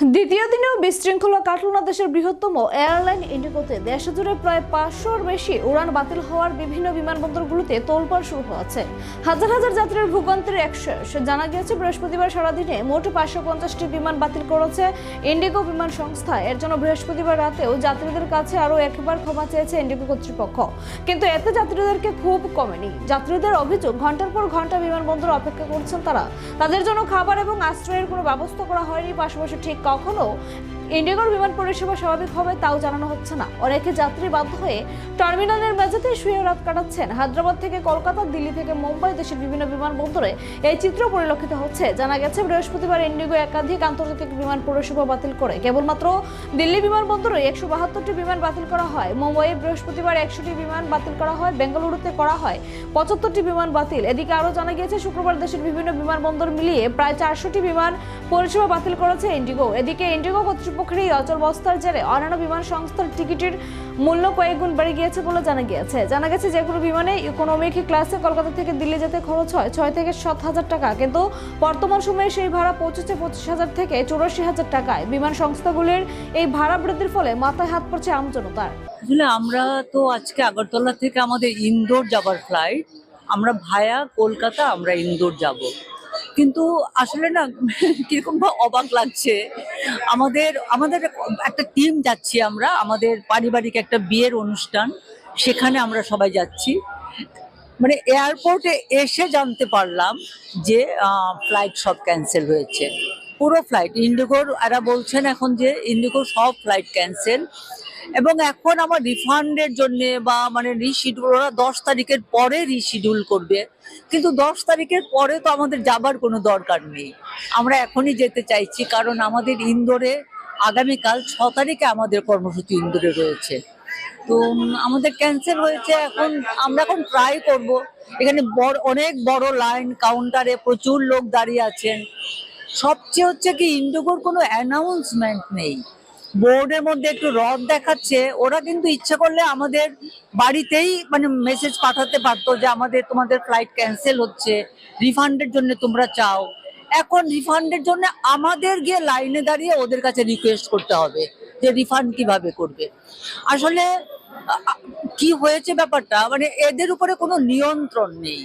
দ্বিতীয় দিনেও বিশৃঙ্খলা কাটল না দেশের বৃহত্তম এয়ারলাইন ইন্ডিগোতে। দেশ জুড়ে প্রায় পাঁচশোর বেশি উড়ান বাতিল হওয়ার বিভিন্ন বিমানবন্দরগুলোতে তোলপাড় শুরু হয়েছে। হাজার হাজার যাত্রীর ভূগন্তের একশেষ জানা গিয়েছে, বৃহস্পতিবার সারাদিনে মোট পাঁচশো পঞ্চাশটি বিমান বাতিল করেছে ইন্ডিগো বিমান সংস্থা। এর জন্য বৃহস্পতিবার রাতেও যাত্রীদের কাছে আরও একবার ক্ষমা চেয়েছে ইন্ডিগো কর্তৃপক্ষ। কিন্তু এতে যাত্রীদেরকে খুব কমেনি। যাত্রীদের অভিযোগ ঘণ্টার পর ঘণ্টা বিমানবন্দর অপেক্ষা করছেন তারা। তাদের জন্য খাবার এবং আশ্রয়ের কোনো ব্যবস্থা করা হয়নি, পাশাপাশি ঠিক কখনো ইন্ডিগোর বিমান পরিষেবা স্বাভাবিক হবে, তাও জানানো হচ্ছে না। অনেকে যাত্রী বাধ্য হয়ে টার্মিনালের মেঝেতে শুয়ে রাত কাটাচ্ছেন। হায়দ্রাবাদ থেকে কলকাতা, দিল্লি থেকে মুম্বাই দেশের বিভিন্ন বিমানবন্দরে এই চিত্র পরিলক্ষিত হচ্ছে। জানা গেছে, বৃহস্পতিবার ইন্ডিগো একাধিক আন্তর্জাতিক বিমান পরিষেবা বাতিল করে। কেবলমাত্র দিল্লি বিমানবন্দরে একশো বাহাত্তরটি বিমান বাতিল করা হয়। মুম্বাইয়ে বৃহস্পতিবার একশোটি বিমান বাতিল করা হয়। বেঙ্গালুরুতে করা হয় পঁচাত্তরটি বিমান বাতিল। এদিকে আরও জানা গিয়েছে, শুক্রবার দেশের বিভিন্ন বিমানবন্দর মিলিয়ে প্রায় চারশোটি বিমান পরিষেবা বাতিল করেছে ইন্ডিগো। এদিকে ইন্ডিগো কর্তৃপক্ষের এই অচল বস্তার জেরে অন্যান্য বিমান সংস্থার টিকিটের মূল্য কয়েক গুণ বেড়ে গিয়েছে বলে জানা গিয়েছে। জানা গেছে যে কোনো বিমানে ইকোনমিক ক্লাসে কলকাতা থেকে দিল্লি যেতে খরচ হয় ছয় থেকে সাত হাজার টাকা। কিন্তু বর্তমান সময়ে সেই ভাড়া পৌঁছেছে পঁচিশ হাজার থেকে চৌরাশি হাজার টাকায়। বিমান সংস্থাগুলির এই ভাড়া বৃদ্ধির ফলে মাথায় হাত পড়ছে আমজনতার। আসলে আমরা তো আজকে আগরতলা থেকে আমাদের ইন্দোর যাবার ফ্লাইট আমরা ভায়া কলকাতা, আমরা ইন্দোর যাব। কিন্তু আসলে না, কীরকম অবাক লাগছে। আমাদের আমাদের একটা টিম যাচ্ছি আমরা, আমাদের পারিবারিক একটা বিয়ের অনুষ্ঠান, সেখানে আমরা সবাই যাচ্ছি। মানে এয়ারপোর্টে এসে জানতে পারলাম যে ফ্লাইট সব ক্যান্সেল হয়েছে। পুরো ফ্লাইট ইন্ডিগোর, এরা বলছেন এখন যে, ইন্ডিগোর সব ফ্লাইট ক্যান্সেল এবং এখন আমার রিফান্ডের জন্য বা মানে রিশিডিউল ওরা দশ তারিখের পরে রিশিডিউল করবে। কিন্তু দশ তারিখের পরে তো আমাদের যাবার কোনো দরকার নেই। আমরা এখনই যেতে চাইছি, কারণ আমাদের ইন্দোরে আগামীকাল ছ তারিখে আমাদের কর্মসূচি ইন্দোরে রয়েছে। তো আমাদের ক্যান্সেল হয়েছে এখন, আমরা এখন ট্রাই করব। এখানে বড়, অনেক বড় লাইন কাউন্টারে প্রচুর লোক দাঁড়িয়ে আছেন। সবচেয়ে হচ্ছে কি ইন্ডিগোর কোনো অ্যানাউন্সমেন্ট নেই। বোর্ডের মধ্যে একটু রড দেখাচ্ছে, ওরা কিন্তু ইচ্ছে করলে আমাদের বাড়িতেই মানে মেসেজ পাঠাতে পারতো যে আমাদের, তোমাদের ফ্লাইট ক্যান্সেল হচ্ছে রিফান্ডের জন্য তোমরা চাও। এখন রিফান্ডের জন্য আমাদের গিয়ে লাইনে দাঁড়িয়ে ওদের কাছে রিকোয়েস্ট করতে হবে যে রিফান্ড কীভাবে করবে। আসলে কি হয়েছে ব্যাপারটা? মানে এদের উপরে কোনো নিয়ন্ত্রণ নেই।